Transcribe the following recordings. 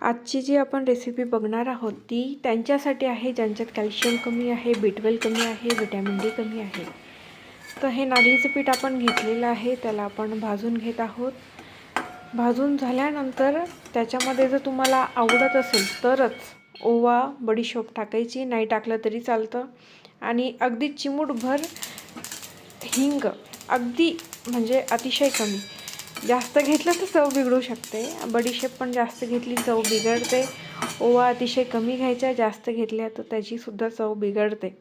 आजची जी आपण रेसिपी बघणार आहोत ती त्यांच्यासाठी आहे ज्यांच्यात कॅल्शियम कमी आहे बी कमी आहे विटॅमिन डी कमी आहे. तर हे नागलीचं पीठ आपण घेतलेलं आहे त्याला आपण भाजून घेत आहोत. भाजून झाल्यानंतर त्याच्यामध्ये जर तुम्हाला आवडत असेल तरच ओवा बडीशोप टाकायची नाही टाकलं तरी चालतं. आणि अगदी चिमूटभर हिंग अगदी म्हणजे अतिशय कमी. जास्त घेतलं तर चव बिघडू शकते. बडीशेप पण जास्त घेतली चव बिघडते. ओवा अतिशय कमी घ्यायचा जास्त घेतल्या तर त्याचीसुद्धा चव बिघडते.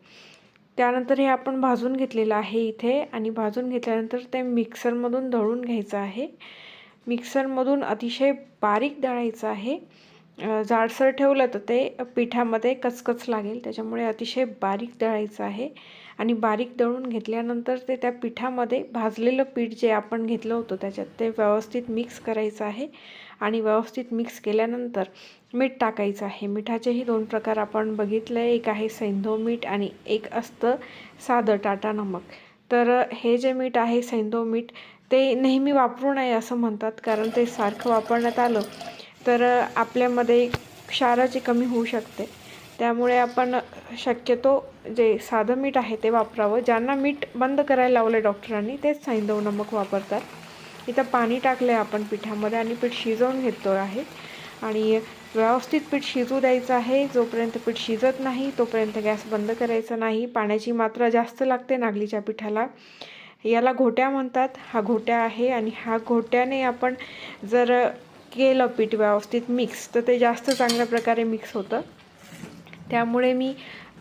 त्यानंतर हे आपण भाजून घेतलेलं आहे इथे आणि भाजून घेतल्यानंतर ते मिक्सरमधून दळून घ्यायचं आहे. मिक्सरमधून अतिशय बारीक दळायचं आहे. जाडसर ठेवलं तर ते पिठामध्ये कचकच लागेल. त्याच्यामुळे अतिशय बारीक दळायचं आहे. आणि बारीक दळून घेतल्यानंतर ते त्या पिठामध्ये भाजलेलं पीठ जे आपण घेतलं होतं त्याच्यात ते व्यवस्थित मिक्स करायचं आहे. आणि व्यवस्थित मिक्स केल्यानंतर मीठ टाकायचं आहे. मिठाचेही दोन प्रकार आपण बघितलं आहे एक आहे सैंधव मीठ आणि एक असतं साधं टाटा नमक. तर हे जे मीठ आहे सैंधव मीठ ते नेहमी वापरू नये असं म्हणतात कारण ते सारखं वापरण्यात आलं तर आपल्यामध्ये क्षाराची कमी होऊ शकते. त्यामुळे आपण शक्यतो जे साधं मीठ आहे ते वापरावं. ज्यांना मीठ बंद करायला लावलं डॉक्टरांनी तेच सैंधव नमक वापरतात. इथं पाणी टाकलं आहे आपण पिठामध्ये आणि पीठ शिजवून घेतो आहे. आणि व्यवस्थित पीठ शिजू द्यायचं आहे. जोपर्यंत पीठ शिजत नाही तोपर्यंत गॅस बंद करायचा नाही. पाण्याची मात्रा जास्त लागते नागलीच्या पिठाला. याला घोट्या म्हणतात. हा घोट्या आहे आणि हा घोट्याने आपण जर केलं पीठ व्यवस्थित मिक्स तर ते जास्त चांगल्या प्रकारे मिक्स होतं. त्यामुळे मी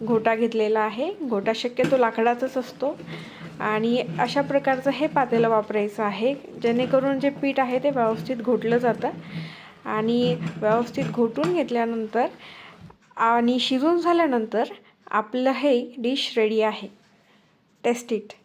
घोटा घेतलेला आहे. घोटा शक्यतो लाकडाचाच असतो. आणि अशा प्रकारचं हे पातेलं वापरायचं आहे. जेणेकरून जे पीठ आहे ते व्यवस्थित घोटलं जातं. आणि व्यवस्थित घोटून घेतल्यानंतर आणि शिजून झाल्यानंतर आपलं हे डिश रेडी आहे. Taste it